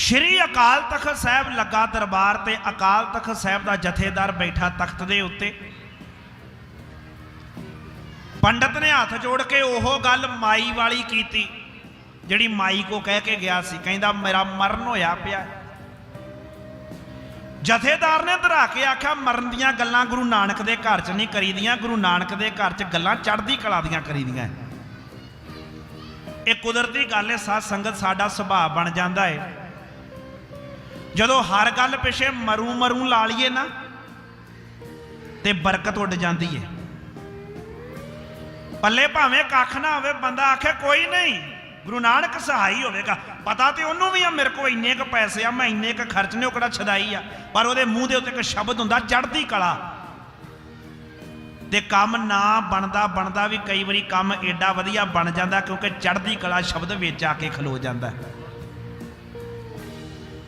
ਸ਼੍ਰੀ ਅਕਾਲ ਤਖਤ ਸਾਹਿਬ ਲੱਗਾ ਦਰਬਾਰ ਤੇ ਅਕਾਲ ਤਖਤ ਸਾਹਿਬ ਦਾ ਜਥੇਦਾਰ ਬੈਠਾ ਤਖਤ ਦੇ ਉੱਤੇ। ਪੰਡਤ ਨੇ ਹੱਥ ਜੋੜ ਕੇ ਉਹ ਗੱਲ ਮਾਈ ਵਾਲੀ ਕੀਤੀ, ਜਿਹੜੀ ਮਾਈ ਕੋ ਕਹਿ ਕੇ ਗਿਆ ਸੀ, ਕਹਿੰਦਾ ਮੇਰਾ ਮਰਨ ਹੋਇਆ ਪਿਆ। ਜਥੇਦਾਰ ਨੇ ਧਰਾ ਕੇ ਆਖਿਆ, ਮਰਨ ਦੀਆਂ ਗੱਲਾਂ ਗੁਰੂ ਨਾਨਕ ਦੇ ਘਰ 'ਚ ਨਹੀਂ ਕਰੀਦੀਆਂ, ਗੁਰੂ ਨਾਨਕ ਦੇ ਘਰ 'ਚ ਗੱਲਾਂ ਚੜ੍ਹਦੀ ਕਲਾ ਦੀਆਂ ਕਰੀਦੀਆਂ। ਇਹ ਕੁਦਰਤੀ ਗੱਲ ਹੈ, ਸਾਧ ਸੰਗਤ ਸਾਡਾ ਸੁਭਾਅ ਬਣ ਜਾਂਦਾ ਹੈ। ਜਦੋਂ ਹਰ ਗੱਲ ਪਿਛੇ ਮਰੂ ਮਰੂ ਲਾ ਲਈਏ ਨਾ, ਤੇ ਬਰਕਤ ਉੱਡ ਜਾਂਦੀ ਹੈ ਪੱਲੇ ਭਾਵੇਂ ਕੱਖ ਨਾ ਹੋਵੇ, ਬੰਦਾ ਆਖੇ, ਕੋਈ ਨਹੀਂ, ਗੁਰੂ ਨਾਨਕ ਸਹਾਈ ਹੋਵੇਗਾ। ਪਤਾ ਤੇ ਉਹਨੂੰ ਵੀ ਆ, ਮੇਰੇ ਕੋਲ ਇੰਨੇ ਕ ਪੈਸੇ ਆ, ਮੈਂ ਇੰਨੇ ਕ ਖਰਚਨੇ ਉਹ ਕਿਹੜਾ ਛਦਾਈ ਆ? ਪਰ ਉਹਦੇ ਮੂੰਹ ਦੇ ਉੱਤੇ ਇੱਕ ਸ਼ਬਦ ਹੁੰਦਾ, ਚੜ੍ਹਦੀ ਕਲਾ। ਤੇ ਕੰਮ ਨਾ ਬਣਦਾ ਬਣਦਾ ਵੀ ਕਈ ਵਾਰੀ ਕੰਮ ਏਡਾ ਵਧੀਆ ਬਣ ਜਾਂਦਾ, ਕਿਉਂਕਿ ਚੜ੍ਹਦੀ ਕਲਾ ਸ਼ਬਦ ਵਿੱਚ ਆ ਕੇ ਖਲੋ ਜਾਂਦਾ।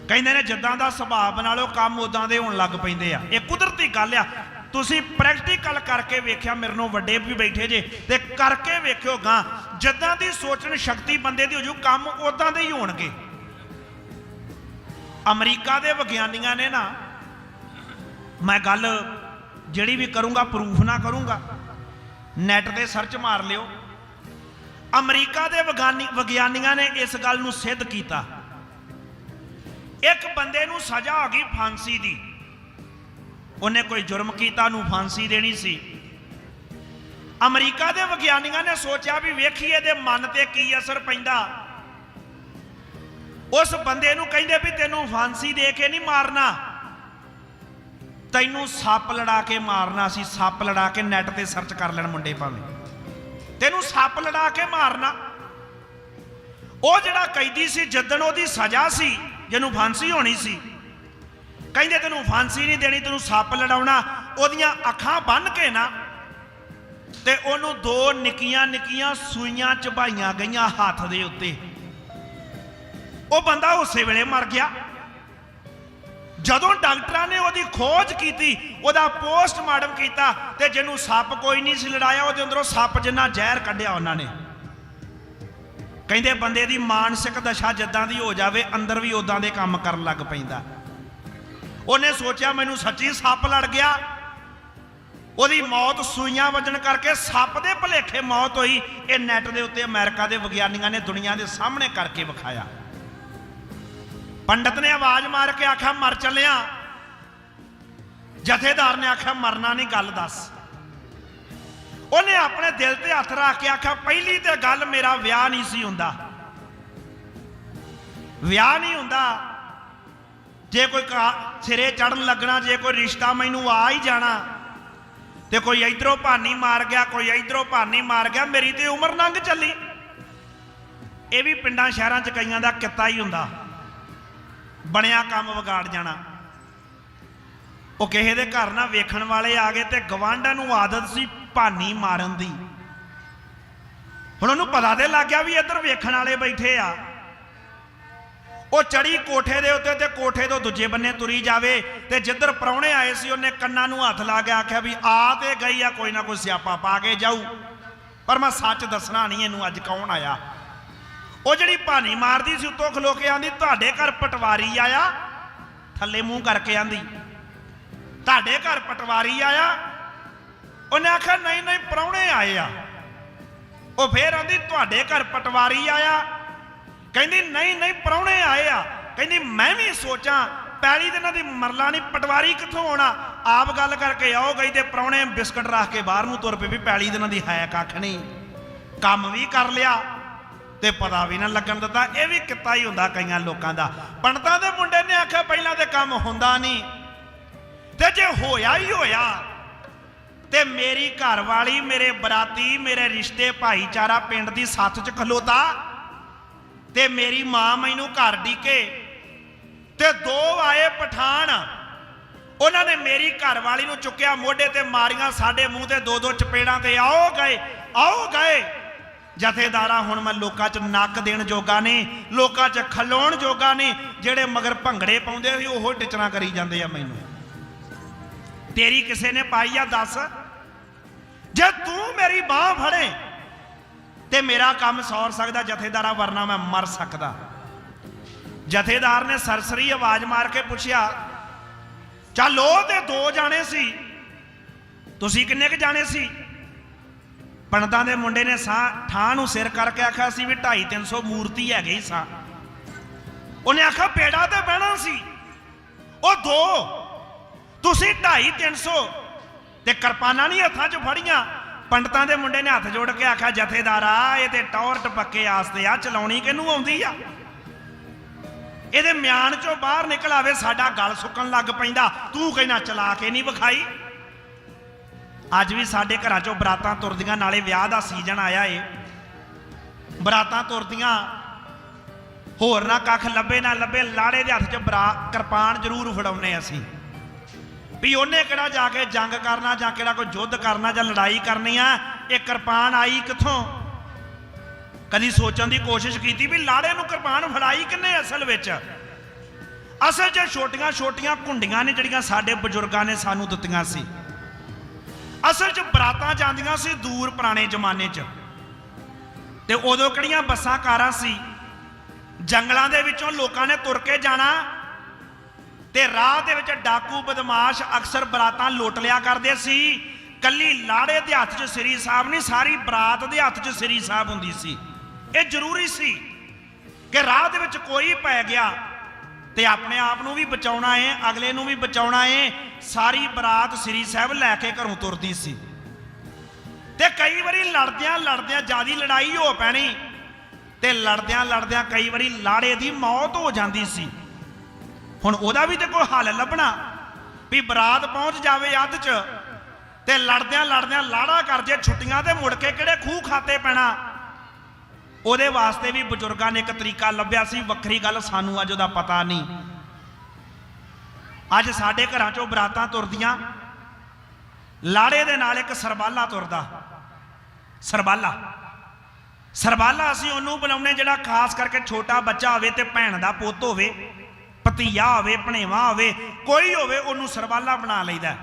ਕਹਿੰਦੇ ਨੇ ਜਿੱਦਾਂ ਦਾ ਸੁਭਾਅ ਬਣਾ ਲਓ, ਕੰਮ ਉਦਾਂ ਦੇ ਹੋਣ ਲੱਗ ਪੈਂਦੇ ਆ। ਇਹ ਕੁਦਰਤੀ ਗੱਲ ਆ। ਤੁਸੀਂ ਪ੍ਰੈਕਟੀਕਲ ਕਰਕੇ ਵੇਖਿਆ, ਮੇਰੇ ਨੂੰ ਵੱਡੇ ਵੀ ਬੈਠੇ ਜੇ, ਤੇ ਕਰਕੇ ਵੇਖਿਓ ਗਾਂ, ਜਿੱਦਾਂ ਦੀ ਸੋਚਣ ਸ਼ਕਤੀ ਬੰਦੇ ਦੀ ਹੋ ਜੂ, ਕੰਮ ਉਦਾਂ ਦੇ ਹੀ ਹੋਣਗੇ। ਅਮਰੀਕਾ ਦੇ ਵਿਗਿਆਨੀਆਂ ਨੇ ਨਾ, ਮੈਂ ਗੱਲ ਜਿਹੜੀ ਵੀ ਕਰੂੰਗਾ ਪ੍ਰੂਫ ਨਾ ਕਰੂੰਗਾ ਨੈਟ ਤੇ ਸਰਚ ਮਾਰ ਲਿਓ। ਅਮਰੀਕਾ ਦੇ ਵਿਗਿਆਨੀ ਵਿਗਿਆਨੀਆਂ ਨੇ ਇਸ ਗੱਲ ਨੂੰ ਸਿੱਧ ਕੀਤਾ। ਇੱਕ ਬੰਦੇ ਨੂੰ ਸਜ਼ਾ ਆ ਗਈ ਫਾਂਸੀ ਦੀ। ਉਹਨੇ ਕੋਈ ਜੁਰਮ ਕੀਤਾ ਨੂੰ ਫਾਂਸੀ ਦੇਣੀ ਸੀ। ਅਮਰੀਕਾ ਦੇ ਵਿਗਿਆਨੀਆਂ ਨੇ ਸੋਚਿਆ ਵੀ ਵੇਖੀਏ ਦੇ ਮਨ ਤੇ ਕੀ ਅਸਰ ਪੈਂਦਾ। ਉਸ ਬੰਦੇ ਨੂੰ ਕਹਿੰਦੇ ਵੀ ਤੈਨੂੰ ਫਾਂਸੀ ਦੇ ਕੇ ਨਹੀਂ ਮਾਰਨਾ। ਤੈਨੂੰ ਸੱਪ ਲੜਾ ਕੇ ਮਾਰਨਾ ਸੀ, ਸੱਪ ਲੜਾ ਕੇ ਨੈਟ ਤੇ ਸਰਚ ਕਰ ਲੈਣ ਮੁੰਡੇ ਭਾਵੇਂ। ਤੈਨੂੰ ਸੱਪ ਲੜਾ ਕੇ ਮਾਰਨਾ। ਉਹ ਜਿਹੜਾ ਕੈਦੀ ਸੀ, ਜਿੱਦਣ ਉਹਦੀ ਸਜ਼ਾ ਸੀ ਜਿਹਨੂੰ ਫਾਂਸੀ ਹੋਣੀ ਸੀ। ਕਹਿੰਦੇ ਤੈਨੂੰ ਫਾਂਸੀ ਨਹੀਂ ਦੇਣੀ, ਤੈਨੂੰ ਸੱਪ ਲੜਾਉਣਾ, ਉਹਦੀਆਂ ਅੱਖਾਂ ਬੰਨ ਕੇ ਨਾ, ਤੇ ਉਹਨੂੰ ਦੋ ਨਿੱਕੀਆਂ ਨਿੱਕੀਆਂ ਸੂਈਆਂ ਚਬਾਈਆਂ ਗਈਆਂ ਹੱਥ ਦੇ ਉੱਤੇ। ਉਹ ਬੰਦਾ ਉਸੇ ਵੇਲੇ ਮਰ ਗਿਆ। ਜਦੋਂ ਡਾਕਟਰਾਂ ਨੇ ਉਹਦੀ ਖੋਜ ਕੀਤੀ, ਉਹਦਾ ਪੋਸਟਮਾਰਟਮ ਕੀਤਾ, ਤੇ ਜਿਹਨੂੰ ਸੱਪ ਕੋਈ ਨਹੀਂ ਸੀ ਲੜਾਇਆ, ਉਹਦੇ ਅੰਦਰੋਂ ਸੱਪ ਜਿੰਨਾ ਜ਼ਹਿਰ ਕੱਢਿਆ ਉਹਨਾਂ ਨੇ। ਕਹਿੰਦੇ ਬੰਦੇ ਦੀ ਮਾਨਸਿਕ ਦਸ਼ਾ ਜਿੱਦਾਂ ਦੀ ਹੋ ਜਾਵੇ, ਅੰਦਰ ਵੀ ਉਦਾਂ ਦੇ ਕੰਮ ਕਰਨ ਲੱਗ ਪੈਂਦਾ। ਉਹਨੇ ਸੋਚਿਆ, ਮੈਨੂੰ ਸੱਚੀ ਸੱਪ ਲੜ ਗਿਆ। ਉਹਦੀ ਮੌਤ ਸੂਈਆਂ ਵੱਜਣ ਕਰਕੇ ਸੱਪ ਦੇ ਭਲੇਖੇ ਮੌਤ ਹੋਈ। ਇਹ ਨੈਟ ਦੇ ਉੱਤੇ ਅਮਰੀਕਾ ਦੇ ਵਿਗਿਆਨੀਆਂ ਨੇ ਦੁਨੀਆ ਦੇ ਸਾਹਮਣੇ ਕਰਕੇ ਵਿਖਾਇਆ। ਪੰਡਤ ਨੇ ਆਵਾਜ਼ ਮਾਰ ਕੇ ਆਖਿਆ, ਮਰ ਚੱਲਿਆ। ਜਥੇਦਾਰ ਨੇ ਆਖਿਆ, ਮਰਨਾ ਨਹੀਂ, ਗੱਲ ਦੱਸ। ਉਹਨੇ ਆਪਣੇ ਦਿਲ ਤੇ ਹੱਥ ਰੱਖ ਕੇ ਆਖਿਆ, ਪਹਿਲੀ ਤੇ ਗੱਲ ਮੇਰਾ ਵਿਆਹ ਨਹੀਂ ਸੀ ਹੁੰਦਾ। ਵਿਆਹ ਨਹੀਂ ਹੁੰਦਾ। ਜੇ ਕੋਈ ਕਾ- ਸਿਰੇ ਚੜਨ ਲੱਗਣਾ, ਜੇ ਕੋਈ ਰਿਸ਼ਤਾ ਮੈਨੂੰ ਆ ਹੀ ਜਾਣਾ ਤੇ ਕੋਈ ਇਧਰੋਂ ਭਾਨੀ ਮਾਰ ਗਿਆ, ਕੋਈ ਇਧਰੋਂ ਭਾਨੀ ਮਾਰ ਗਿਆ, ਮੇਰੀ ਤੇ ਉਮਰ ਲੰਘ ਚੱਲੀ। ਇਹ ਵੀ ਪਿੰਡਾਂ ਸ਼ਹਿਰਾਂ 'ਚ ਕਈਆਂ ਦਾ ਕਿੱਤਾ ਹੀ ਹੁੰਦਾ। ਬਣਿਆ ਕੰਮ ਵਿਗਾੜ ਜਾਣਾ। ਉਹ ਕਿਸੇ ਦੇ ਘਰ ਨਾ ਵੇਖਣ ਵਾਲੇ ਆ ਗਏ ਤੇ ਗਵਾਂਢਾਂ ਨੂੰ ਆਦਤ ਸੀ ਭਾਨੀ ਮਾਰਨ ਦੀ। ਹੁਣ ਉਹਨੂੰ ਪਤਾ ਤੇ ਲੱਗ ਗਿਆ ਵੀ ਇੱਧਰ ਵੇਖਣ ਵਾਲੇ ਬੈਠੇ ਆ। ਉਹ ਚੜੀ ਕੋਠੇ ਦੇ ਉੱਤੇ ਤੇ ਕੋਠੇ ਤੋਂ ਦੂਜੇ ਬੰਨੇ ਤੁਰੀ ਜਾਵੇ ਤੇ ਜਿੱਧਰ ਪ੍ਰਾਹੁਣੇ ਆਏ ਸੀ, ਉਹਨੇ ਕੰਨਾਂ ਨੂੰ ਹੱਥ ਲਾ ਕੇ ਆਖਿਆ ਵੀ ਆ ਤੇ ਗਈ ਆ, ਕੋਈ ਨਾ ਕੋਈ ਸਿਆਪਾ ਪਾ ਕੇ ਜਾਊ। ਪਰ ਮੈਂ ਸੱਚ ਦੱਸਣਾ ਨਹੀਂ, ਇਹਨੂੰ ਅੱਜ ਕੌਣ ਆਇਆ? ਉਹ ਜਿਹੜੀ ਭਾਨੀ ਮਾਰਦੀ ਸੀ, ਉੱਤੋਂ ਖਲੋ ਕੇ ਆਂਦੀ, ਤੁਹਾਡੇ ਘਰ ਪਟਵਾਰੀ ਆਇਆ? ਥੱਲੇ ਮੂੰਹ ਕਰਕੇ ਆਂਦੀ, ਤੁਹਾਡੇ ਘਰ ਪਟਵਾਰੀ ਆਇਆ? ਉਹਨੇ ਆਖਿਆ, ਨਹੀਂ ਨਹੀਂ, ਪ੍ਰਾਹੁਣੇ ਆਏ ਆ। ਉਹ ਫੇਰ ਆਂਦੀ, ਤੁਹਾਡੇ ਘਰ ਪਟਵਾਰੀ ਆਇਆ। ਕਹਿੰਦੀ, ਨਹੀਂ ਨਹੀਂ, ਪ੍ਰਾਹੁਣੇ ਆਏ ਆ। ਕਹਿੰਦੀ, ਮੈਂ ਵੀ ਸੋਚਾਂ, ਪੈਲੀ ਦੇ ਇਹਨਾਂ ਦੀ ਮਰਲਾ ਨਹੀਂ, ਪਟਵਾਰੀ ਕਿੱਥੋਂ ਆਉਣਾ? ਆਪ ਗੱਲ ਕਰਕੇ ਆਓ ਗਈ ਤੇ ਪ੍ਰਾਹੁਣੇ ਬਿਸਕਟ ਰੱਖ ਕੇ ਬਾਹਰ ਨੂੰ ਤੁਰ ਪਏ ਵੀ ਪੈਲੀ ਦੇ ਇਹਨਾਂ ਦੀ ਹੈ ਕੱਖ ਨਹੀਂ। ਕੰਮ ਵੀ ਕਰ ਲਿਆ ਤੇ ਪਤਾ ਵੀ ਨਾ ਲੱਗਣ ਦਿੱਤਾ। ਇਹ ਵੀ ਕਿੱਤਾ ਹੀ ਹੁੰਦਾ ਕਈਆਂ ਲੋਕਾਂ ਦਾ। ਪੰਡਤਾਂ ਦੇ ਮੁੰਡੇ ਨੇ ਆਖਿਆ, ਪਹਿਲਾਂ ਤੇ ਕੰਮ ਹੁੰਦਾ ਨਹੀਂ। ਤੇ ਜੇ ਹੋਇਆ ਹੀ ਹੋਇਆ ਤੇ ਮੇਰੀ ਘਰ ਵਾਲੀ ਮੇਰੇ ਬਰਾਤੀ, ਮੇਰੇ ਰਿਸ਼ਤੇ, ਭਾਈਚਾਰਾ ਪਿੰਡ ਦੀ ਸੱਥ 'ਚ ਖਲੋਤਾ ਤੇ ਮੇਰੀ ਮਾਂ ਮੈਨੂੰ ਘਰ ਡੀਕੇ ਤੇ ਦੋ ਆਏ ਪਠਾਨ। ਉਹਨਾਂ ਨੇ ਮੇਰੀ ਘਰ ਵਾਲੀ ਨੂੰ ਚੁੱਕਿਆ ਮੋਢੇ ਤੇ ਮਾਰੀਆਂ ਸਾਡੇ ਮੂੰਹ ਤੇ ਦੋ ਦੋ ਚਪੇੜਾਂ ਤੇ, ਆਓ ਗਏ ਆਓ ਗਏ। ਜਥੇਦਾਰਾ, ਹੁਣ ਮੈਂ ਲੋਕਾਂ 'ਚ ਨੱਕ ਦੇਣ ਜੋਗਾ ਨਹੀਂ, ਲੋਕਾਂ 'ਚ ਖਲੋਣ ਜੋਗਾ ਨਹੀਂ, ਜਿਹੜੇ ਮਗਰ ਭੰਗੜੇ ਪਾਉਂਦੇ ਸੀ, ਉਹ ਟਿਚਣਾ ਕਰੀ ਜਾਂਦੇ ਆ ਮੈਨੂੰ। ਤੇਰੀ ਕਿਸੇ ਨੇ ਪਾਈ ਆ ਦੱਸ? ਜੇ ਤੂੰ ਮੇਰੀ ਬਾਹ ਫੜੇ ਤੇ ਮੇਰਾ ਕੰਮ ਸੌਰ ਸਕਦਾ, ਜਥੇਦਾਰਾ ਵਰਨਾ ਮੈਂ ਮਰ ਸਕਦਾ। ਜਥੇਦਾਰ ਨੇ ਸਰਸਰੀ ਆਵਾਜ਼ ਮਾਰ ਕੇ ਪੁੱਛਿਆ, ਚੱਲ ਉਹ ਤੇ ਦੋ ਜਾਣੇ ਸੀ। ਤੁਸੀਂ ਕਿੰਨੇ ਕ ਜਾਣੇ ਸੀ? ਪੰਡਤਾਂ ਦੇ ਮੁੰਡੇ ਨੇ ਸਾਹ ਠਾਂ ਨੂੰ ਸਿਰ ਕਰਕੇ ਆਖਿਆ ਸੀ ਵੀ 2.5 300 ਮੂਰਤੀ ਹੈਗੇ ਹੀ ਸਾਂ। ਉਹਨੇ ਆਖਿਆ ਪੇੜਾ ਤੇ ਬਹਿਣਾ ਸੀ। ਉਹ ਦੋ, ਤੁਸੀਂ 2.5 300 ਤੇ ਕਿਰਪਾਨਾਂ ਨਹੀਂ ਹੱਥਾਂ 'ਚ ਫੜੀਆਂ। ਪੰਡਤਾਂ ਦੇ ਮੁੰਡੇ ਨੇ ਹੱਥ ਜੋੜ ਕੇ ਆਖਿਆ, ਜਥੇਦਾਰਾ ਇਹ ਤੇ ਟੌਰ ਟਪੱਕੇ ਆਸਤੇ ਆ, ਚਲਾਉਣੀ ਕਿਹਨੂੰ ਆਉਂਦੀ ਆ? ਇਹਦੇ ਮਿਆਨ ਚੋਂ ਬਾਹਰ ਨਿਕਲ ਆਵੇ, ਸਾਡਾ ਗਲ ਸੁੱਕਣ ਲੱਗ ਪੈਂਦਾ। ਤੂੰ ਕਹਿਣਾ ਚਲਾ ਕੇ ਨਹੀਂ ਵਿਖਾਈ? ਅੱਜ ਵੀ ਸਾਡੇ ਘਰਾਂ ਚੋਂ ਬਰਾਤਾਂ ਤੁਰਦੀਆਂ, ਨਾਲੇ ਵਿਆਹ ਦਾ ਸੀਜ਼ਨ ਆਇਆ ਏ। ਬਰਾਤਾਂ ਤੁਰਦੀਆਂ, ਹੋਰ ਨਾ ਕੱਖ ਲੱਭੇ, ਨਾ ਲੱਭੇ, ਲਾੜੇ ਦੇ ਹੱਥ 'ਚ ਬਰਾ, ਕਿਰਪਾਨ ਜ਼ਰੂਰ ਫੜਾਉਨੇ ਅਸੀਂ। ਵੀ ਉਹਨੇ ਕਿਹੜਾ ਜਾ ਕੇ ਜੰਗ ਕਰਨਾ ਜਾਂ ਕਿਹੜਾ ਕੋਈ ਯੁੱਧ ਕਰਨਾ ਜਾਂ ਲੜਾਈ ਕਰਨੀ ਆ, ਇਹ ਕਿਰਪਾਨ ਆਈ ਕਿੱਥੋਂ? ਕਦੀ ਸੋਚਣ ਦੀ ਕੋਸ਼ਿਸ਼ ਕੀਤੀ ਵੀ ਲਾੜੇ ਨੂੰ ਕਿਰਪਾਨ ਫੜਾਈ ਕਿੰਨੇ ਅਸਲ ਵਿੱਚ? ਅਸਲ 'ਚ ਛੋਟੀਆਂ ਛੋਟੀਆਂ ਕੁੰਡੀਆਂ ਨੇ ਜਿਹੜੀਆਂ ਸਾਡੇ ਬਜ਼ੁਰਗਾਂ ਨੇ ਸਾਨੂੰ ਦਿੱਤੀਆਂ ਸੀ। ਅਸਲ 'ਚ ਬਰਾਤਾਂ ਜਾਂਦੀਆਂ ਸੀ ਦੂਰ ਪੁਰਾਣੇ ਜ਼ਮਾਨੇ 'ਚ। ਤੇ ਉਦੋਂ ਕਿਹੜੀਆਂ ਬੱਸਾਂ ਕਾਰਾਂ ਸੀ? ਜੰਗਲਾਂ ਦੇ ਵਿੱਚੋਂ ਲੋਕਾਂ ਨੇ ਤੁਰ ਕੇ ਜਾਣਾ ਤੇ ਰਾਹ ਦੇ ਵਿੱਚ ਡਾਕੂ ਬਦਮਾਸ਼ ਅਕਸਰ ਬਰਾਤਾਂ ਲੁੱਟ ਲਿਆ ਕਰਦੇ ਸੀ। ਕੱਲੀ ਲਾੜੇ ਦੇ ਹੱਥ 'ਚ ਸ੍ਰੀ ਸਾਹਿਬ ਨਹੀਂ, ਸਾਰੀ ਬਰਾਤ ਦੇ ਹੱਥ 'ਚ ਸ੍ਰੀ ਸਾਹਿਬ ਹੁੰਦੀ ਸੀ। ਇਹ ਜ਼ਰੂਰੀ ਸੀ ਕਿ ਰਾਹ ਦੇ ਵਿੱਚ ਕੋਈ ਪੈ ਗਿਆ ਤੇ ਆਪਣੇ ਆਪ ਨੂੰ ਵੀ ਬਚਾਉਣਾ ਏ, ਅਗਲੇ ਨੂੰ ਵੀ ਬਚਾਉਣਾ ਏ, ਸਾਰੀ ਬਰਾਤ ਸ੍ਰੀ ਸਾਹਿਬ ਲੈ ਕੇ ਘਰੋਂ ਤੁਰਦੀ ਸੀ। ਤੇ ਕਈ ਵਾਰੀ ਲੜਦਿਆਂ ਲੜਦਿਆਂ ਜਿਆਦੀ ਲੜਾਈ ਹੋ ਪੈਣੀ ਤੇ ਲੜਦਿਆਂ ਲੜਦਿਆਂ ਕਈ ਵਾਰੀ ਲਾੜੇ ਦੀ ਮੌਤ ਹੋ ਜਾਂਦੀ ਸੀ। ਹੁਣ ਉਹਦਾ ਵੀ ਤੇ ਕੋਈ ਹੱਲ ਲੱਭਣਾ। ਵੀ ਬਰਾਤ ਪਹੁੰਚ ਜਾਵੇ ਅੱਧ 'ਚ, ਤੇ ਲੜਦਿਆਂ ਲੜਦਿਆਂ ਲਾੜਾ ਕਰ ਜੇ ਛੁੱਟੀਆਂ ਤੇ ਮੁੜ ਕੇ ਕਿਹੜੇ ਖੂਹ ਖਾਤੇ ਪੈਣਾ। ਉਹਦੇ ਵਾਸਤੇ ਵੀ ਬਜ਼ੁਰਗਾਂ ਨੇ ਇੱਕ ਤਰੀਕਾ ਲੱਭਿਆ ਸੀ, ਵੱਖਰੀ ਗੱਲ ਸਾਨੂੰ ਅੱਜ ਉਹਦਾ ਪਤਾ ਨਹੀਂ। ਅੱਜ ਸਾਡੇ ਘਰਾਂ 'ਚੋਂ ਬਰਾਤਾਂ ਤੁਰਦੀਆਂ। ਲਾੜੇ ਦੇ ਨਾਲ ਇੱਕ ਸਰਬਾਲਾ ਤੁਰਦਾ। ਸਰਬਾਲਾ। ਸਰਬਾਲਾ ਅਸੀਂ ਉਹਨੂੰ ਬੁਲਾਉਂਦੇ ਜਿਹੜਾ ਖਾਸ ਕਰਕੇ ਛੋਟਾ ਬੱਚਾ ਹੋਵੇ ਤੇ ਭੈਣ ਦਾ ਪੁੱਤ ਹੋਵੇ। ਭਤੀਆ ਹੋਵੇ, ਭਣੇਵਾ ਹੋਵੇ, ਕੋਈ ਹੋਵੇ, ਉਹਨੂੰ ਸਰਬਾਲਾ ਬਣਾ ਲਈਦਾ।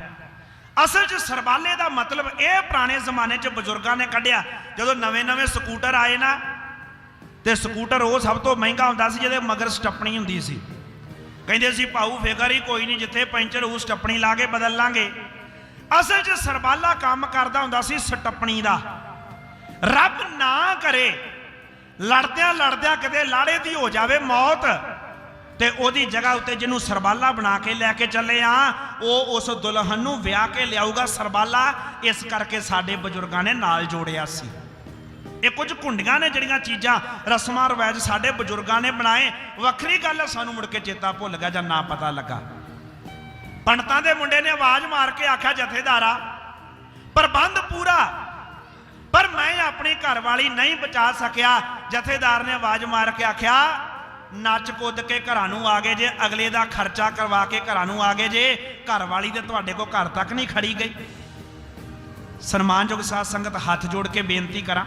ਅਸਲ 'ਚ ਸਰਬਾਲੇ ਦਾ ਮਤਲਬ ਇਹ ਪੁਰਾਣੇ ਜ਼ਮਾਨੇ 'ਚ ਬਜ਼ੁਰਗਾਂ ਨੇ ਕੱਢਿਆ, ਜਦੋਂ ਨਵੇਂ-ਨਵੇਂ ਸਕੂਟਰ ਆਏ ਨਾ, ਤੇ ਸਕੂਟਰ ਉਹ ਸਭ ਤੋਂ ਮਹਿੰਗਾ ਹੁੰਦਾ ਸੀ ਜਿਹਦੇ ਮਗਰ ਸਟੱਪਣੀ ਹੁੰਦੀ ਸੀ। ਕਹਿੰਦੇ ਸੀ, ਭਾਊ, ਫਿਕਰ ਹੀ ਕੋਈ ਨਹੀਂ, ਜਿੱਥੇ ਪੈਂਚਰ ਉਹ ਸਟੱਪਣੀ ਲਾ ਕੇ ਬਦਲ ਲਾਂਗੇ। ਅਸਲ 'ਚ ਸਰਬਾਲਾ ਕੰਮ ਕਰਦਾ ਹੁੰਦਾ ਸੀ ਸਟੱਪਣੀ ਦਾ। ਰੱਬ ਨਾ ਕਰੇ ਲੜਦਿਆਂ ਲੜਦਿਆਂ ਕਿਤੇ ਲਾੜੇ ਦੀ ਹੋ ਜਾਵੇ ਮੌਤ। ਤੇ ਉਹਦੀ ਜਗ੍ਹਾ ਉੱਤੇ ਜਿਹਨੂੰ ਸਰਬਾਲਾ ਬਣਾ ਕੇ ਲੈ ਕੇ ਚੱਲੇ ਆ, ਉਹ ਉਸ ਦੁਲਹਨ ਨੂੰ ਵਿਆਹ ਕੇ ਲਿਆਊਗਾ ਸਰਬਾਲਾ। ਇਸ ਕਰਕੇ ਸਾਡੇ ਬਜ਼ੁਰਗਾਂ ਨੇ ਨਾਲ ਜੋੜਿਆ ਸੀ। ਇਹ ਕੁਝ ਕੁੰਡੀਆਂ ਨੇ ਜਿਹੜੀਆਂ ਚੀਜ਼ਾਂ, ਰਸਮਾਂ ਰਿਵਾਜ ਸਾਡੇ ਬਜ਼ੁਰਗਾਂ ਨੇ ਬਣਾਏ। ਵੱਖਰੀ ਗੱਲ ਸਾਨੂੰ ਮੁੜ ਕੇ ਚੇਤਾ ਭੁੱਲ ਗਿਆ ਜਾਂ ਨਾ ਪਤਾ ਲੱਗਾ। ਪੰਡਤਾਂ ਦੇ ਮੁੰਡੇ ਨੇ ਆਵਾਜ਼ ਮਾਰ ਕੇ ਆਖਿਆ, ਜਥੇਦਾਰਾ, ਪ੍ਰਬੰਧ ਪੂਰਾ। ਪਰ ਮੈਂ ਆਪਣੀ ਘਰ ਵਾਲੀ ਨਹੀਂ ਬਚਾ ਸਕਿਆ। ਜਥੇਦਾਰ ਨੇ ਆਵਾਜ਼ ਮਾਰ ਕੇ ਆਖਿਆ ਨੱਚ ਕੁੱਦ ਕੇ ਘਰਾਂ ਨੂੰ ਆ ਗਏ ਜੇ, ਅਗਲੇ ਦਾ ਖਰਚਾ ਕਰਵਾ ਕੇ ਘਰਾਂ ਨੂੰ ਆ ਗਏ ਜੇ ਘਰ ਵਾਲੀ ਤੇ ਤੁਹਾਡੇ ਕੋਲ ਘਰ ਤੱਕ ਨਹੀਂ ਖੜੀ ਗਈ। ਸਨਮਾਨਯੋਗ ਸਾਧ ਸੰਗਤ, ਹੱਥ ਜੋੜ ਕੇ ਬੇਨਤੀ ਕਰਾਂ।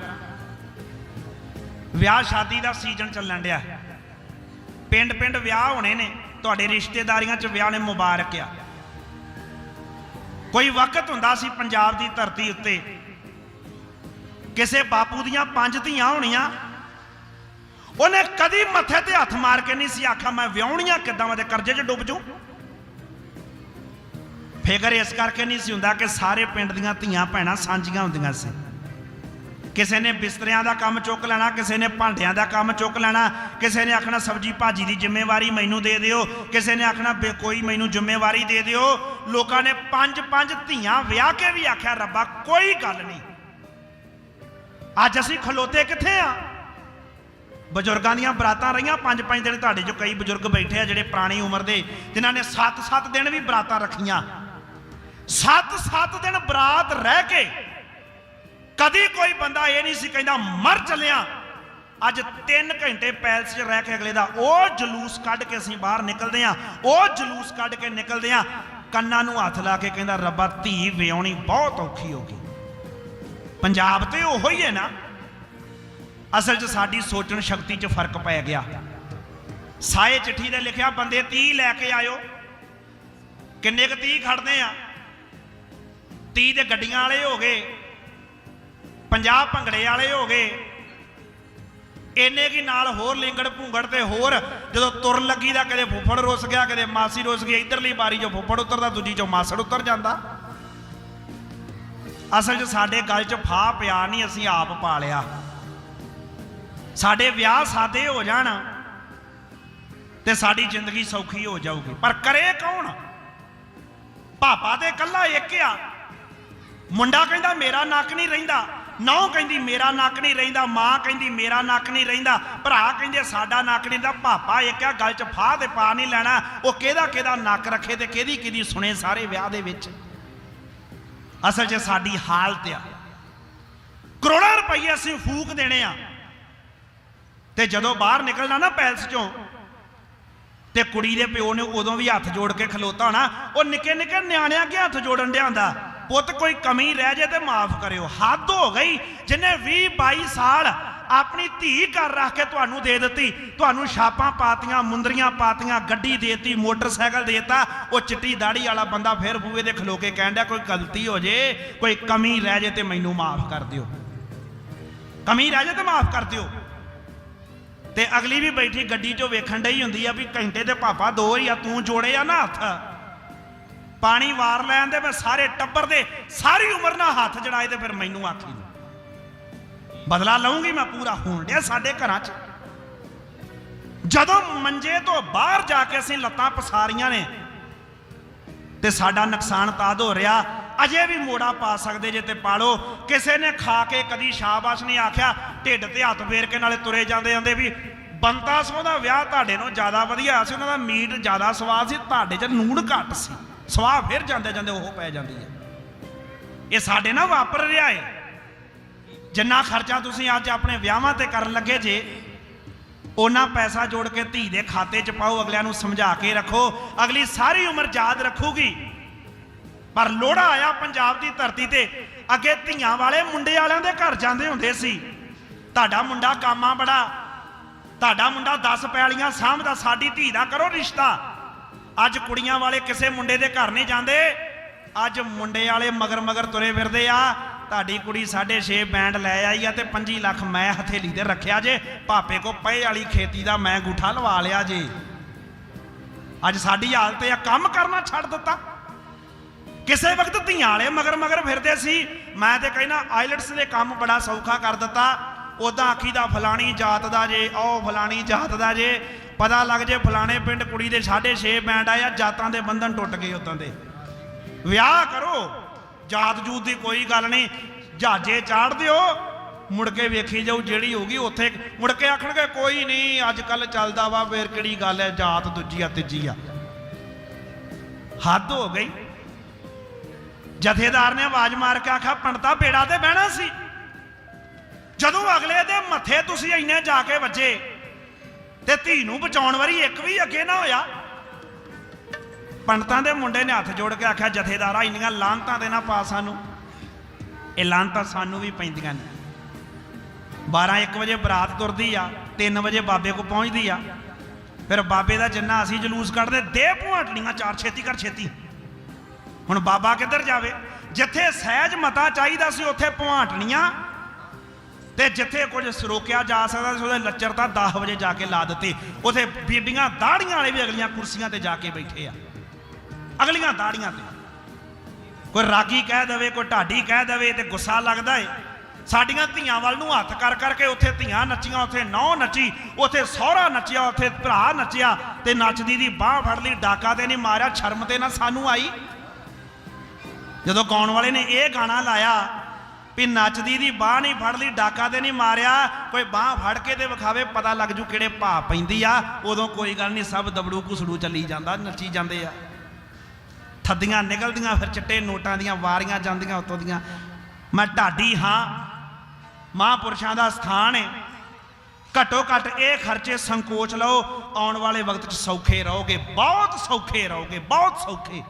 ਵਿਆਹ ਸ਼ਾਦੀ ਦਾ ਸੀਜ਼ਨ ਚੱਲਣ ਡਿਆ। ਪਿੰਡ ਪਿੰਡ ਵਿਆਹ ਹੋਣੇ ਨੇ, ਤੁਹਾਡੇ ਰਿਸ਼ਤੇਦਾਰੀਆਂ 'ਚ ਵਿਆਹ ਨੇ ਮੁਬਾਰਕ ਆ। ਕੋਈ ਵਕਤ ਹੁੰਦਾ ਸੀ ਪੰਜਾਬ ਦੀ ਧਰਤੀ ਉੱਤੇ, ਕਿਸੇ ਬਾਪੂ ਦੀਆਂ ਪੰਜ ਧੀਆਂ ਹੋਣੀਆਂ ਉਹਨੇ ਕਦੀ ਮੱਥੇ ਤੇ ਹੱਥ ਮਾਰ ਕੇ ਨਹੀਂ ਸੀ ਆਖਿਆ, ਮੈਂ ਵਿਆਹਣੀਆਂ ਕਿੱਦਾਂ? ਮੈਂ ਤੇ ਕਰਜ਼ੇ 'ਚ ਡੁੱਬ ਜੂ ਫਿਕਰ ਇਸ ਕਰਕੇ ਨਹੀਂ ਸੀ ਹੁੰਦਾ ਕਿ ਸਾਰੇ ਪਿੰਡ ਦੀਆਂ ਧੀਆਂ ਭੈਣਾਂ ਸਾਂਝੀਆਂ ਹੁੰਦੀਆਂ ਸੀ। ਕਿਸੇ ਨੇ ਬਿਸਤਰਿਆਂ ਦਾ ਕੰਮ ਚੁੱਕ ਲੈਣਾ, ਕਿਸੇ ਨੇ ਭਾਂਡਿਆਂ ਦਾ ਕੰਮ ਚੁੱਕ ਲੈਣਾ, ਕਿਸੇ ਨੇ ਆਖਣਾ, ਸਬਜੀ ਭਾਜੀ ਦੀ ਜ਼ਿੰਮੇਵਾਰੀ ਮੈਨੂੰ ਦੇ ਦਿਓ। ਕਿਸੇ ਨੇ ਆਖਣਾ, ਬੇ, ਕੋਈ ਮੈਨੂੰ ਜ਼ਿੰਮੇਵਾਰੀ ਦੇ ਦਿਓ। ਲੋਕਾਂ ਨੇ ਪੰਜ ਪੰਜ ਧੀਆਂ ਵਿਆਹ ਕੇ ਵੀ ਆਖਿਆ, ਰੱਬਾ, ਕੋਈ ਗੱਲ ਨਹੀਂ। ਅੱਜ ਅਸੀਂ ਖਲੋਤੇ ਕਿੱਥੇ ਆ? ਬਜ਼ੁਰਗਾਂ ਦੀਆਂ ਬਰਾਤਾਂ ਰਹੀਆਂ। ਪੰਜ ਪੰਜ ਦਿਨ ਤੁਹਾਡੇ ਚੋਂ ਕਈ ਬਜ਼ੁਰਗ ਬੈਠੇ ਆ ਜਿਹੜੇ ਪੁਰਾਣੀ ਉਮਰ ਦੇ, ਜਿਨ੍ਹਾਂ ਨੇ 7-7 ਦਿਨ ਵੀ ਬਰਾਤਾਂ ਰੱਖੀਆਂ। 7-7 ਦਿਨ ਬਰਾਤ ਰਹਿ ਕੇ ਕਦੀ ਕੋਈ ਬੰਦਾ ਇਹ ਨਹੀਂ ਸੀ ਕਹਿੰਦਾ ਮਰ ਚੱਲਿਆ। ਅੱਜ 3 ਘੰਟੇ ਪੈਲਸ 'ਚ ਰਹਿ ਕੇ ਅਗਲੇ ਦਾ ਉਹ ਜਲੂਸ ਕੱਢ ਕੇ ਅਸੀਂ ਬਾਹਰ ਨਿਕਲਦੇ ਆ ਉਹ ਜਲੂਸ ਕੱਢ ਕੇ ਨਿਕਲਦੇ ਆ ਕੰਨਾਂ ਨੂੰ ਹੱਥ ਲਾ ਕੇ ਕਹਿੰਦਾ, ਰੱਬਾ, ਧੀ ਵਿਆਉਣੀ ਬਹੁਤ ਔਖੀ ਹੋ ਗਈ। ਪੰਜਾਬ ਤੇ ਉਹੋ ਹੀ ਹੈ ਨਾ। ਅਸਲ 'ਚ ਸਾਡੀ ਸੋਚਣ ਸ਼ਕਤੀ 'ਚ ਫ਼ਰਕ ਪੈ ਗਿਆ। ਸਾਏ ਚਿੱਠੀ ਦੇ ਲਿਖਿਆ, ਬੰਦੇ 30 ਲੈ ਕੇ ਆਇਓ। ਕਿੰਨੇ ਕ 30 ਖੜਦੇ ਆ? 30 ਦੇ ਗੱਡੀਆਂ ਵਾਲੇ ਹੋ ਗਏ 50 ਭੰਗੜੇ ਵਾਲੇ ਹੋ ਗਏ। ਇੰਨੇ ਕੀ ਨਾਲ ਹੋਰ ਲਿੰਗੜ ਭੁੰਗੜ ਤੇ ਹੋਰ ਜਦੋਂ ਤੁਰ ਲੱਗੀ ਦਾ ਕਦੇ ਫੁੱਫੜ ਰੁੱਸ ਗਿਆ, ਕਦੇ ਮਾਸੀ ਰੁੱਸ ਗਈ, ਇਧਰਲੀ ਬਾਰੀ 'ਚੋਂ ਫੁੱਫੜ ਉਤਰਦਾ, ਦੂਜੀ 'ਚੋਂ ਮਾਸੜ ਉਤਰ ਜਾਂਦਾ। ਅਸਲ 'ਚ ਸਾਡੇ ਗੱਲ 'ਚ ਫਾਹ ਪਿਆ ਨਹੀਂ ਅਸੀਂ ਆਪ ਪਾ ਲਿਆ। ਸਾਡੇ ਵਿਆਹ ਸਾਦੇ ਹੋ ਜਾਣ ਤੇ ਸਾਡੀ ਜ਼ਿੰਦਗੀ ਸੌਖੀ ਹੋ ਜਾਊਗੀ। ਪਰ ਕਰੇ ਕੌਣ? ਪਾਪਾ ਤੇ ਇਕੱਲਾ ਇੱਕ ਆ। ਮੁੰਡਾ ਕਹਿੰਦਾ, ਮੇਰਾ ਨੱਕ ਨਹੀਂ ਰਹਿੰਦਾ। ਨੌ ਕਹਿੰਦੀ, ਮੇਰਾ ਨੱਕ ਨਹੀਂ ਰਹਿੰਦਾ। ਮਾਂ ਕਹਿੰਦੀ, ਮੇਰਾ ਨੱਕ ਨਹੀਂ ਰਹਿੰਦਾ। ਭਰਾ ਕਹਿੰਦੇ, ਸਾਡਾ ਨੱਕ ਨਹੀਂ ਰਹਿੰਦਾ। ਪਾਪਾ ਇੱਕ ਆ, ਗੱਲ 'ਚ ਫਾਹ ਤੇ ਪਾ ਨਹੀਂ ਲੈਣਾ। ਉਹ ਕਿਹਦਾ ਕਿਹਦਾ ਨੱਕ ਰੱਖੇ ਤੇ ਕਿਹਦੀ ਕਿਹਦੀ ਸੁਣੇ ਸਾਰੇ ਵਿਆਹ ਦੇ ਵਿੱਚ। ਅਸਲ 'ਚ ਸਾਡੀ ਹਾਲਤ ਆ। ਕਰੋੜਾਂ ਰੁਪਈਏ ਅਸੀਂ ਫੂਕ ਦੇਣੇ ਆ। ਤੇ ਜਦੋਂ ਬਾਹਰ ਨਿਕਲਣਾ ਨਾ ਪੈਲਸ 'ਚੋਂ, ਤੇ ਕੁੜੀ ਦੇ ਪਿਓ ਨੇ ਉਦੋਂ ਵੀ ਹੱਥ ਜੋੜ ਕੇ ਖਲੋਤਾ ਹੋਣਾ, ਉਹ ਨਿੱਕੇ ਨਿੱਕੇ ਨਿਆਣਿਆਂ ਅੱਗੇ ਹੱਥ ਜੋੜਨ ਡਿਆ ਹੁੰਦਾ। ਪੁੱਤ, ਕੋਈ ਕਮੀ ਰਹਿ ਜੇ ਤੇ ਮਾਫ ਕਰਿਓ। ਹੱਦ ਹੋ ਗਈ, ਜਿਨੇ 20 22 ਸਾਲ ਆਪਣੀ ਧੀ ਘਰ ਰੱਖ ਕੇ ਤੁਹਾਨੂੰ ਦੇ ਦਿੱਤੀ, ਤੁਹਾਨੂੰ ਛਾਪਾਂ ਪਾਤੀਆਂ, ਮੁੰਦਰੀਆਂ ਪਾਤੀਆਂ, ਗੱਡੀ ਦੇਤੀ, ਮੋਟਰਸਾਈਕਲ ਦੇਤਾ, ਉਹ ਚਿੱਟੀ ਦਾੜੀ ਵਾਲਾ ਬੰਦਾ ਫੇਰ ਬੂਏ ਦੇ ਖਲੋ ਕੇ ਕਹਿਣ ਡਿਆ, ਕੋਈ ਗਲਤੀ ਹੋ ਜੇ, ਕੋਈ ਕਮੀ ਰਹਿ ਜੇ ਤੇ ਮੈਨੂੰ ਮਾਫ ਕਰ ਦਿਓ। ਕਮੀ ਰਹਿ ਜੇ ਤੇ ਮਾਫ ਕਰ ਦਿਓ। ਤੇ ਅਗਲੀ ਵੀ ਬੈਠੀ ਗੱਡੀ 'ਚੋਂ ਵੇਖਣ ਡਈ ਹੁੰਦੀ ਆ ਵੀ ਘੰਟੇ ਤੇ ਪਾਪਾ ਦੋ ਹੀ ਆ, ਤੂੰ ਜੋੜੇ ਆ ਨਾ ਹੱਥ। ਪਾਣੀ ਵਾਰ ਲੈਣ ਦੇ ਮੈਂ ਸਾਰੇ ਟੱਬਰ ਦੇ ਸਾਰੀ ਉਮਰ ਨਾਲ ਹੱਥ ਜੜਾਏ ਤੇ ਫਿਰ ਮੈਨੂੰ ਆਖੀ ਬਦਲਾ ਲਵਾਂਗੀ ਮੈਂ ਪੂਰਾ, ਹੋਣ ਡਿਆ ਸਾਡੇ ਘਰਾਂ 'ਚ। ਜਦੋਂ ਮੰਜੇ ਤੋਂ ਬਾਹਰ ਜਾ ਕੇ ਅਸੀਂ ਲੱਤਾਂ ਪਸਾਰੀਆਂ ਨੇ ਤੇ ਸਾਡਾ ਨੁਕਸਾਨ ਤਾਦ ਹੋ ਰਿਹਾ, ਅਜੇ ਵੀ ਮੋੜਾ ਪਾ ਸਕਦੇ ਜੇ ਤੇ ਪਾਲੋ। ਕਿਸੇ ਨੇ ਖਾ ਕੇ ਕਦੀ ਸ਼ਾਬਾਸ਼ ਨਹੀਂ ਆਖਿਆ ਢਿੱਡ ਤੇ ਹੱਥ ਫੇਰ ਕੇ ਨਾਲੇ ਤੁਰੇ ਜਾਂਦੇ ਜਾਂਦੇ ਵੀ ਬੰਤਾ ਸਿੰਘ ਦਾ ਵਿਆਹ ਤੁਹਾਡੇ ਨੂੰ ਜ਼ਿਆਦਾ ਵਧੀਆ ਸੀ, ਉਹਨਾਂ ਦਾ ਮੀਟ ਜ਼ਿਆਦਾ ਸਵਾਦ ਸੀ, ਤੁਹਾਡੇ 'ਚ ਨੂਣ ਘੱਟ ਸੀ। ਸਵਾਹ ਫਿਰ ਜਾਂਦੇ ਜਾਂਦੇ ਉਹ ਪੈ ਜਾਂਦੀ ਹੈ। ਇਹ ਸਾਡੇ ਨਾਲ ਵਾਪਰ ਰਿਹਾ ਹੈ। ਜਿੰਨਾ ਖਰਚਾ ਤੁਸੀਂ ਅੱਜ ਆਪਣੇ ਵਿਆਹਾਂ ਤੇ ਕਰਨ ਲੱਗੇ ਜੇ ਉਹਨਾਂ ਪੈਸਾ ਜੋੜ ਕੇ ਧੀ ਦੇ ਖਾਤੇ 'ਚ ਪਾਓ, ਅਗਲਿਆਂ ਨੂੰ ਸਮਝਾ ਕੇ ਰੱਖੋ। ਅਗਲੀ ਸਾਰੀ ਉਮਰ ਯਾਦ ਰੱਖੂਗੀ। ਪਰ ਲੋੜਾ ਆਇਆ ਪੰਜਾਬ ਦੀ ਧਰਤੀ ਤੇ, ਅੱਗੇ ਧੀਆਂ ਵਾਲੇ ਮੁੰਡੇ ਵਾਲਿਆਂ ਦੇ ਘਰ ਜਾਂਦੇ ਹੁੰਦੇ ਸੀ। ਤੁਹਾਡਾ ਮੁੰਡਾ ਕਾਮਾ ਬੜਾ। ਤੁਹਾਡਾ ਮੁੰਡਾ 10 ਪੈਲੀਆਂ ਸਾਂਭਦਾ, ਸਾਡੀ ਧੀ ਦਾ ਕਰੋ ਰਿਸ਼ਤਾ। ਅੱਜ ਕੁੜੀਆਂ ਵਾਲੇ ਕਿਸੇ ਮੁੰਡੇ ਦੇ ਘਰ ਨਹੀਂ ਜਾਂਦੇ। ਅੱਜ ਮੁੰਡੇ ਵਾਲੇ ਮਗਰ ਮਗਰ ਤੁਰੇ ਫਿਰਦੇ ਆ। ਤੁਹਾਡੀ ਕੁੜੀ 6.5 ਬੈਂਡ ਲੈ ਆਈ ਆ ਤੇ 25 ਲੱਖ ਮੈਂ ਹਥੇਲੀ ਤੇ ਰੱਖਿਆ ਜੇ। ਭਾਪੇ ਕੋ ਪਏ ਵਾਲੀ ਖੇਤੀ ਦਾ ਮੈਂ ਗੂਠਾ ਲਵਾ ਲਿਆ ਜੇ। ਅੱਜ ਸਾਡੀ ਹਾਲਤ ਇਹ ਆ, ਕੰਮ ਕਰਨਾ ਛੱਡ ਦਿੱਤਾ। ਕਿਸੇ ਵਕਤ ਧੀਆਂ ਵਾਲੇ ਮਗਰ ਮਗਰ ਫਿਰਦੇ ਸੀ। ਮੈਂ ਤੇ ਕਹਿੰਦਾ, ਆਈਲਟਸ ਦੇ ਕੰਮ ਬੜਾ ਸੌਖਾ ਕਰ ਦਿੱਤਾ। ਉਦਾਂ ਆਖੀ ਦਾ ਫਲਾਣੀ ਜਾਤ ਦਾ ਜੇ ਉਹ ਫਲਾਣੀ ਜਾਤ ਦਾ ਜੇ। ਪਤਾ ਲੱਗ ਜੇ ਫਲਾਣੇ ਪਿੰਡ ਕੁੜੀ ਦੇ 6.5 ਬੈਂਡ ਆਇਆ ਜਾਤਾਂ ਦੇ ਬੰਧਨ ਟੁੱਟ ਗਏ ਉਦਾਂ ਦੇ। ਵਿਆਹ ਕਰੋ, ਜਾਤ ਜੂਤ ਦੀ ਕੋਈ ਗੱਲ ਨਹੀਂ। ਜਹਾਜੇ ਚਾੜ ਦਿਓ, ਮੁੜ ਕੇ ਵੇਖੀ ਜਾਊ ਜਿਹੜੀ ਹੋਗੀ ਉੱਥੇ ਮੁੜ ਕੇ ਆਖਣਗੇ, ਕੋਈ ਨਹੀਂ ਅੱਜ ਕੱਲ ਚੱਲਦਾ ਵਾ, ਫੇਰ ਕਿਹੜੀ ਗੱਲ ਹੈ, ਜਾਤ ਦੂਜੀ ਆ, ਤੀਜੀ ਆ। ਹੱਦ ਹੋ ਗਈ। ਜਥੇਦਾਰ ਨੇ ਆਵਾਜ਼ ਮਾਰ ਕੇ ਆਖਿਆ, ਪੰਡਤਾ ਬੇੜਾ ਤੇ ਬਹਿਣਾ ਸੀ। ਜਦੋਂ ਅਗਲੇ ਦੇ ਮੱਥੇ ਤੁਸੀਂ ਇੰਨੇ ਜਾ ਕੇ ਵੱਜੇ ਤੇ ਧੀ ਨੂੰ ਬਚਾਉਣ ਵਾਰੀ ਇੱਕ ਵੀ ਅੱਗੇ ਨਾ ਹੋਇਆ, ਪੰਡਤਾਂ ਦੇ ਮੁੰਡੇ ਨੇ ਹੱਥ ਜੋੜ ਕੇ ਆਖਿਆ, ਜਥੇਦਾਰਾ, ਇੰਨੀਆਂ ਲਾਂਤਾਂ ਦੇ ਨਾ ਪਾ ਸਾਨੂੰ। ਇਹ ਲਾਂਤਾਂ ਸਾਨੂੰ ਵੀ ਪੈਂਦੀਆਂ ਨੇ। 12 1 ਵਜੇ ਬਰਾਤ ਤੁਰਦੀ ਆ 3 ਵਜੇ ਬਾਬੇ ਕੋ ਪਹੁੰਚਦੀ ਆ। ਫਿਰ ਬਾਬੇ ਦਾ ਜਿੰਨਾ ਅਸੀਂ ਜਲੂਸ ਕੱਢਦੇ, ਦੇ ਭੁਆਟਣੀਆਂ ਚਾਰ, ਛੇਤੀ ਕਰ, ਛੇਤੀ। ਹੁਣ ਬਾਬਾ ਕਿੱਧਰ ਜਾਵੇ? ਜਿੱਥੇ ਸਹਿਜ ਮਤਾ ਚਾਹੀਦਾ ਸੀ, ਉੱਥੇ ਭਵਾਂਟਣੀਆਂ ਤੇ ਜਿੱਥੇ ਕੁਝ ਸਰੋਕਿਆ ਜਾ ਸਕਦਾ ਸੀ, ਉਹਦੇ ਲੱਚਰ ਤਾਂ 10 ਵਜੇ ਜਾ ਕੇ ਲਾ ਦਿੱਤੇ। ਉਥੇ ਬੀਬੀਆਂ ਦਾੜੀਆਂ ਵਾਲੇ ਵੀ ਅਗਲੀਆਂ ਕੁਰਸੀਆਂ ਤੇ ਜਾ ਕੇ ਬੈਠੇ ਆ। ਅਗਲੀਆਂ ਦਾੜੀਆਂ ਤੇ। ਕੋਈ ਰਾਗੀ ਕਹਿ ਦੇਵੇ, ਕੋਈ ਢਾਡੀ ਕਹਿ ਦੇਵੇ ਤੇ ਗੁੱਸਾ ਲੱਗਦਾ ਏ। ਸਾਡੀਆਂ ਧੀਆਂ ਵੱਲ ਨੂੰ ਹੱਥ ਕਰ ਕਰਕੇ ਉੱਥੇ ਧੀਆਂ ਨੱਚੀਆਂ, ਉੱਥੇ ਨੌ ਨੱਚੀ, ਉੱਥੇ ਸਹੁਰਾ ਨੱਚਿਆ, ਉੱਥੇ ਭਰਾ ਨੱਚਿਆ ਤੇ ਨੱਚਦੀ ਦੀ ਬਾਹ ਫੜ ਲਈ, ਡਾਕਾ ਤੇ ਨਹੀਂ ਮਾਰਿਆ, ਸ਼ਰਮ ਤੇ ਨਾ ਸਾਨੂੰ ਆਈ। ਜਦੋਂ ਗਾਉਣ ਵਾਲੇ ਨੇ ਇਹ ਗਾਣਾ ਲਾਇਆ ਵੀ ਨੱਚਦੀ ਦੀ ਬਾਹ ਨਹੀਂ ਫੜ ਲਈ ਡਾਕਾ ਤੇ ਨਹੀਂ ਮਾਰਿਆ। ਕੋਈ ਬਾਹ ਫੜ ਕੇ ਤੇ ਵਿਖਾਵੇ, ਪਤਾ ਲੱਗ ਜੂ ਕਿਹੜੇ ਭਾ ਪੈਂਦੀ ਆ। ਉਦੋਂ ਕੋਈ ਗੱਲ ਨਹੀਂ, ਸਭ ਦਬੜੂ ਘੁਸੜੂ ਚੱਲੀ ਜਾਂਦਾ, ਨੱਚੀ ਜਾਂਦੇ ਆ। ਥੱਦੀਆਂ ਨਿਕਲਦੀਆਂ, ਫਿਰ ਚਿੱਟੇ ਨੋਟਾਂ ਦੀਆਂ, ਵਾਰੀਆਂ ਜਾਂਦੀਆਂ ਉਤੋਂ ਦੀਆਂ। ਮੈਂ ਢਾਡੀ ਹਾਂ, ਮਹਾਂਪੁਰਸ਼ਾਂ ਦਾ ਸਥਾਨ ਹੈ ਘੱਟੋ ਘੱਟ ਇਹ ਖਰਚੇ ਸੰਕੋਚ ਲਓ, ਆਉਣ ਵਾਲੇ ਵਕਤ 'ਚ ਸੌਖੇ ਰਹੋਗੇ, ਬਹੁਤ ਸੌਖੇ ਰਹੋਗੇ, ਬਹੁਤ ਸੌਖੇ।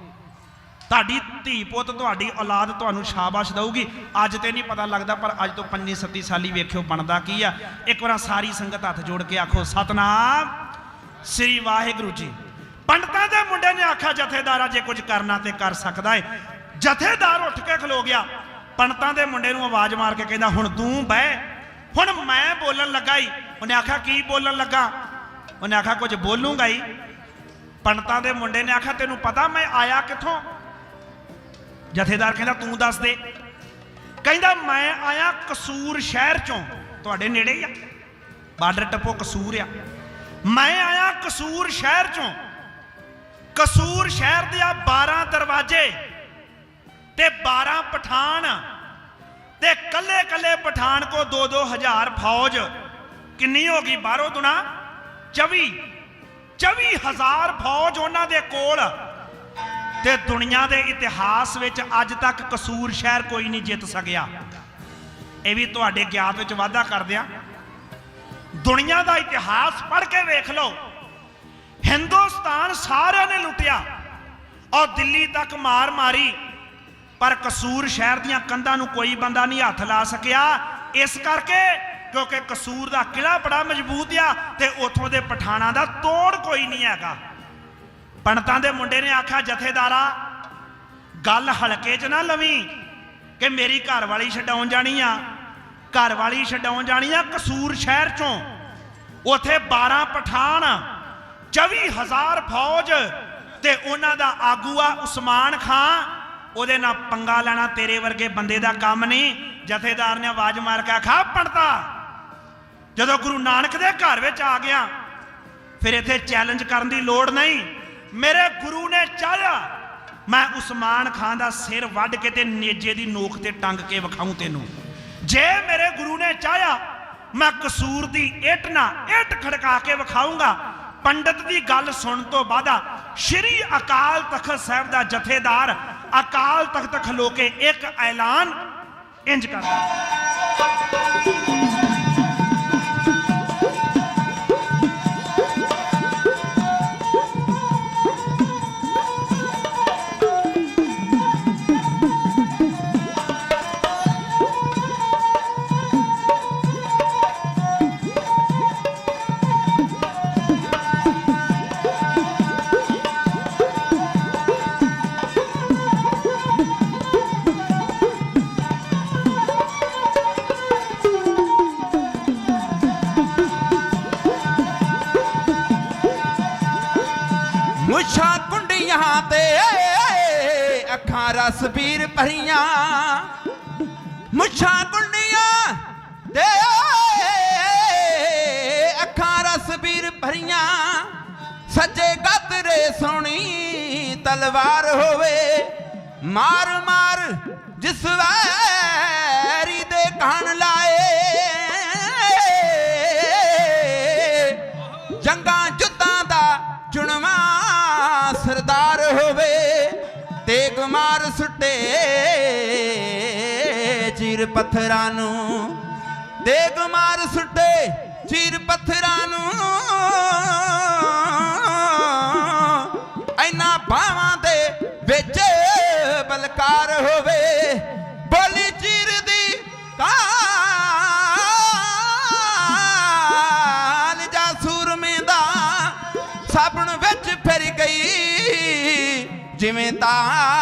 ਤੁਹਾਡੀ ਧੀ ਪੁੱਤ, ਤੁਹਾਡੀ ਔਲਾਦ ਤੁਹਾਨੂੰ ਸ਼ਾਬਾਸ਼ ਦਊਗੀ। ਅੱਜ ਤੇ ਨਹੀਂ ਪਤਾ ਲੱਗਦਾ, ਪਰ ਅੱਜ ਤੋਂ 25 27 ਸਾਲੀ ਵੇਖਿਓ ਬਣਦਾ ਕੀ ਆ। ਇੱਕ ਵਾਰ ਸਾਰੀ ਸੰਗਤ ਹੱਥ ਜੋੜ ਕੇ ਆਖੋ, ਸਤਨਾਮ, ਸ੍ਰੀ ਵਾਹਿਗੁਰੂ ਜੀ। ਪੰਡਤਾਂ ਦੇ ਮੁੰਡੇ ਨੇ ਆਖਿਆ, ਜਥੇਦਾਰਾ, ਜੇ ਕੁਝ ਕਰਨਾ ਤੇ ਕਰ ਸਕਦਾ ਏ। ਜਥੇਦਾਰ ਉੱਠ ਕੇ ਖਲੋ ਗਿਆ। ਪੰਡਤਾਂ ਦੇ ਮੁੰਡੇ ਨੂੰ ਆਵਾਜ਼ ਮਾਰ ਕੇ ਕਹਿੰਦਾ, ਹੁਣ ਤੂੰ ਬਹਿ। ਹੁਣ ਮੈਂ ਬੋਲਣ ਲੱਗਾ ਈ। ਉਹਨੇ ਆਖਿਆ, ਕੀ ਬੋਲਣ ਲੱਗਾ? ਉਹਨੇ ਆਖਿਆ, ਕੁਝ ਬੋਲੂੰਗਾ ਹੀ ਪੰਡਤਾਂ ਦੇ ਮੁੰਡੇ ਨੇ ਆਖਿਆ, ਤੈਨੂੰ ਪਤਾ ਮੈਂ ਆਇਆ ਕਿੱਥੋਂ? ਜਥੇਦਾਰ ਕਹਿੰਦਾ, ਤੂੰ ਦੱਸ ਦੇ। ਕਹਿੰਦਾ, ਮੈਂ ਆਇਆ ਕਸੂਰ ਸ਼ਹਿਰ ਚੋਂ। ਤੁਹਾਡੇ ਨੇੜੇ ਹੀ ਆ। ਬਾਰਡਰ ਟੱਪੋ, ਕਸੂਰ ਆ। ਮੈਂ ਆਇਆ ਕਸੂਰ ਸ਼ਹਿਰ ਚੋਂ। ਕਸੂਰ ਸ਼ਹਿਰ ਦੇ ਆ 12 ਦਰਵਾਜ਼ੇ ਤੇ 12 ਪਠਾਨ। ਤੇ ਕੱਲੇ ਕੱਲੇ ਪਠਾਨ ਕੋ 2-2 ਹਜ਼ਾਰ ਫੌਜ। ਕਿੰਨੀ ਹੋ ਗਈ ਬਾਹਰੋਂ ਦੁਣਾ 24 24 ਹਜ਼ਾਰ ਫੌਜ ਉਹਨਾਂ ਦੇ ਕੋਲ। ਤੇ ਦੁਨੀਆ ਦੇ ਇਤਿਹਾਸ ਵਿੱਚ ਅੱਜ ਤੱਕ ਕਸੂਰ ਸ਼ਹਿਰ ਕੋਈ ਨਹੀਂ ਜਿੱਤ ਸਕਿਆ। ਇਹ ਵੀ ਤੁਹਾਡੇ ਗਿਆਨ ਵਿੱਚ ਵਾਧਾ ਕਰਦਿਆਂ ਦੁਨੀਆ ਦਾ ਇਤਿਹਾਸ ਪੜ੍ਹ ਕੇ ਵੇਖ ਲਓ। ਹਿੰਦੁਸਤਾਨ ਸਾਰਿਆਂ ਨੇ ਲੁੱਟਿਆ ਔਰ ਦਿੱਲੀ ਤੱਕ ਮਾਰ ਮਾਰੀ। ਪਰ ਕਸੂਰ ਸ਼ਹਿਰ ਦੀਆਂ ਕੰਧਾਂ ਨੂੰ ਕੋਈ ਬੰਦਾ ਨਹੀਂ ਹੱਥ ਲਾ ਸਕਿਆ। ਇਸ ਕਰਕੇ ਕਿਉਂਕਿ ਕਸੂਰ ਦਾ ਕਿਲਾ ਬੜਾ ਮਜ਼ਬੂਤ ਆ ਤੇ ਉੱਥੋਂ ਦੇ ਪਠਾਣਾਂ ਦਾ ਤੋੜ ਕੋਈ ਨਹੀਂ ਹੈਗਾ। ਪੰਡਤਾਂ ਦੇ ਮੁੰਡੇ ਨੇ ਆਖਿਆ, ਜਥੇਦਾਰਾ, ਗੱਲ ਹਲਕੇ 'ਚ ਨਾ ਲਵੀਂ ਕਿ ਮੇਰੀ ਘਰ ਵਾਲੀ ਛਡਾਉਣ ਜਾਣੀ ਆ। ਘਰ ਵਾਲੀ ਛਡਾਉਣ ਜਾਣੀ ਆ ਕਸੂਰ ਸ਼ਹਿਰ ਚੋਂ। ਉਥੇ 12 ਪਠਾਨ 24000 ਫੌਜ ਤੇ ਉਹਨਾਂ ਦਾ ਆਗੂ ਆ ਉਸਮਾਨ ਖਾਂ। ਉਹਦੇ ਨਾਲ ਪੰਗਾ ਲੈਣਾ ਤੇਰੇ ਵਰਗੇ ਬੰਦੇ ਦਾ ਕੰਮ ਨਹੀਂ। ਜਥੇਦਾਰ ਨੇ ਆਵਾਜ਼ ਮਾਰ ਕੇ ਆਖਾ ਪੰਡਤਾ, ਜਦੋਂ ਗੁਰੂ ਨਾਨਕ ਦੇ ਘਰ ਵਿੱਚ ਆ ਗਿਆ, ਫਿਰ ਇੱਥੇ ਚੈਲੰਜ ਕਰਨ ਦੀ ਲੋੜ ਨਹੀਂ। ਮੇਰੇ ਗੁਰੂ ਨੇ ਚਾਹਿਆ, ਮੈਂ ਉਸਮਾਨ ਖਾਨ ਦਾ ਸਿਰ ਵੱਢ ਕੇ ਤੇ ਨੇਜੇ ਦੀ ਨੋਕ ਤੇ ਟੰਗ ਕੇ ਵਿਖਾਉਂ ਤੈਨੂੰ। ਜੇ ਮੇਰੇ ਗੁਰੂ ਨੇ ਚਾਹਿਆ, ਮੈਂ ਕਸੂਰ ਦੀ ਇੱਟ ਨਾ ਇੱਟ ਖੜਕਾ ਕੇ ਵਿਖਾਉਂਗਾ ਪੰਡਤ ਦੀ ਗੱਲ ਸੁਣਨ ਤੋਂ ਬਾਅਦ ਸ਼੍ਰੀ ਅਕਾਲ ਤਖਤ ਸਾਹਿਬ ਦਾ ਜਥੇਦਾਰ ਅਕਾਲ ਤਖਤ ਖਲੋ ਕੇ ਇੱਕ ਐਲਾਨ ਇੰਜ ਕਰਦਾ। ਅੱਖਾਂ ਰਸ ਵੀਰ ਭਰੀਆਂ। ਮੁੱਛਾਂ ਕੁੰਡੀਆਂ ਦੇ ਅੱਖਾਂ ਰਸ ਵੀਰ ਭਰੀਆਂ। ਸੱਜੇ ਗਤਰੇ ਸੋਣੀ ਤਲਵਾਰ ਹੋਵੇ। ਮਾਰ ਮਾਰ ਜਿਸ ਵੈਰੀ ਦੇ ਕਹਣ ਲਾਏ। ਸਰਦਾਰ ਹੋਵੇ ਤੇਗ ਮਾਰ ਸੁੱਟੇ ਚੀਰ ਪੱਥਰਾਂ ਨੂੰ। ਤੇਗ ਮਾਰ ਸੁੱਟੇ ਚੀਰ ਪੱਥਰਾਂ ਨੂੰ। ਜਿਵੇਂ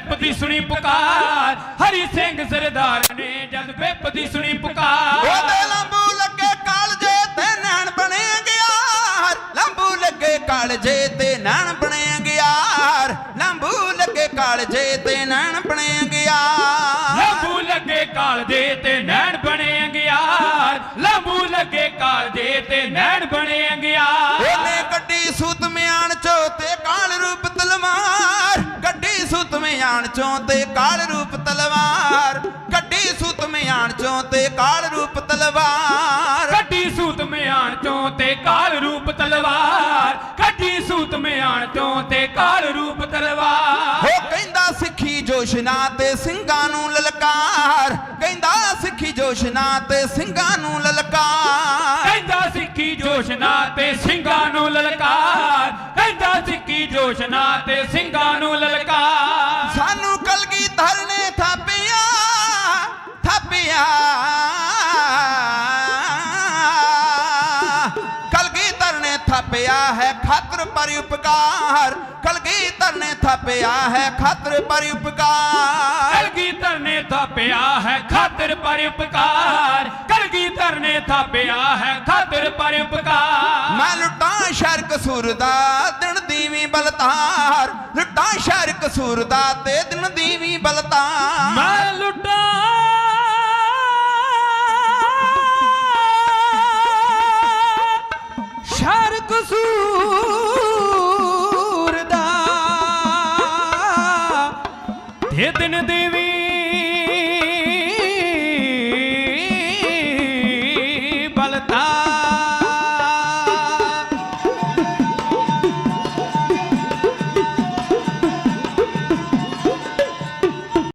ਬਿੱਪ ਦੀ ਸੁਣੀ ਪੁਕਾਰ ਹਰੀ ਸਿੰਘ ਸਰਦਾਰ ਨੇ ਜਦ ਬਿੱਪ ਦੀ ਸੁਣੀ ਪੁਕਾਰ। ਉਹਦੇ ਲੰਬੂ ਲੱਗੇ ਕਾਲਜੇ ਤੇ ਨੈਣ ਬਣੇ ਗਿਆਰ। ਲੰਬੂ ਲੱਗੇ ਕਾਲਜੇ ਤੇ ਨੈਣ ਬਣੇ ਗਿਆਰ। ਲੰਬੂ ਲੱਗੇ ਕਾਲਜੇ ਤੇ ਨੈਣ ਬਣੇ ਗਿਆਰ। ਲੰਬੂ ਲੱਗੇ ਕਾਲ ਦੇ ਤੇ ਨੈਣ ਬਣੇ ਅੰਗਿਆਰ ਲੰਬੂ ਲੱਗੇ ਕਾਲ ਦੇ ਤੇ ਮਿਆਣ ਚੋਂ ਤੇ ਕਾਲ ਰੂਪ ਤਲਵਾਰ। ਕੱਢੀ ਸੂਤ ਮਿਆਣ ਚੋਂ ਤੇ ਕਾਲ ਰੂਪ ਤਲਵਾਰ। ਕੱਢੀ ਸੂਤ ਮਿਆਣ ਚੋਂ ਤੇ ਕਾਲ ਰੂਪ ਤਲਵਾਰ। ਕੱਢੀ ਸੂਤ ਮਿਆਣ ਚੋਂ ਤੇ ਕਾਲ ਰੂਪ ਤਲਵਾਰ। ਹੋ ਕਹਿੰਦਾ ਸਿੱਖੀ ਜੋਸ਼ਨਾ ਤੇ ਸਿੰਘਾਂ ਨੂੰ ਲਲਕਾਰ। ਕਹਿੰਦਾ ਸਿੱਖੀ ਜੋਸ਼ਨਾ ਤੇ ਸਿੰਘਾਂ ਨੂੰ ਲਲਕਾਰ। ਕਹਿੰਦਾ ਸਿੱਖੀ ਜੋਸ਼ਨਾ ਤੇ ਸਿੰਘਾਂ ਨੂੰ ਲਲਕਾਰ। ਜੋਸ਼ਨਾ ਤੇ ਸਿੰਘਾਂ ਨੂੰ ਲਲਕਾਰ ਸਾਨੂੰ ਕਲਗੀ ਧਰਨੇ ਥਾਪਿਆ ਥਾਪਿਆ। ਕਲਗੀ ਧਰਨੇ ਥਾਪਿਆ ਹੈ ਖਾਤਰ ਪਰ ਉਪਕਾਰ। ਕਲਗੀ ਧਰਨੇ ਥਾਪਿਆ ਹੈ ਖਾਤਰ ਪਰ ਉਪਕਾਰ। ਕਲਗੀ ਧਰਨੇ ਥਾਪਿਆ ਹੈ ਖਾਤਰ ਪਰ ਉਪਕਾਰ। ਕਲਗੀ ਧਰਨੇ ਥਾਪਿਆ ਹੈ ਖਾਤਰ ਪਰ ਉਪਕਾਰ। ਮੈਂ ਲੁੱਟਾਂ ਸ਼ਹਿਰ ਕਸੂਰ ਦਾ ਦਿਨ ਦੀਵੀ ਬਲਤਾਰ, ਲੁੱਟਾਂ ਸ਼ਹਿਰ ਕਸੂਰ ਦਾ ਤੇ ਦਿਨ ਦੀਵੀ ਬਲਤਾਰ। ਮੈਂ ਲੁੱਟਾਂ ਸ਼ਰ ਕਸੂਰ ਦਾ ਤੇ ਦਿਨ ਦੇਵੀ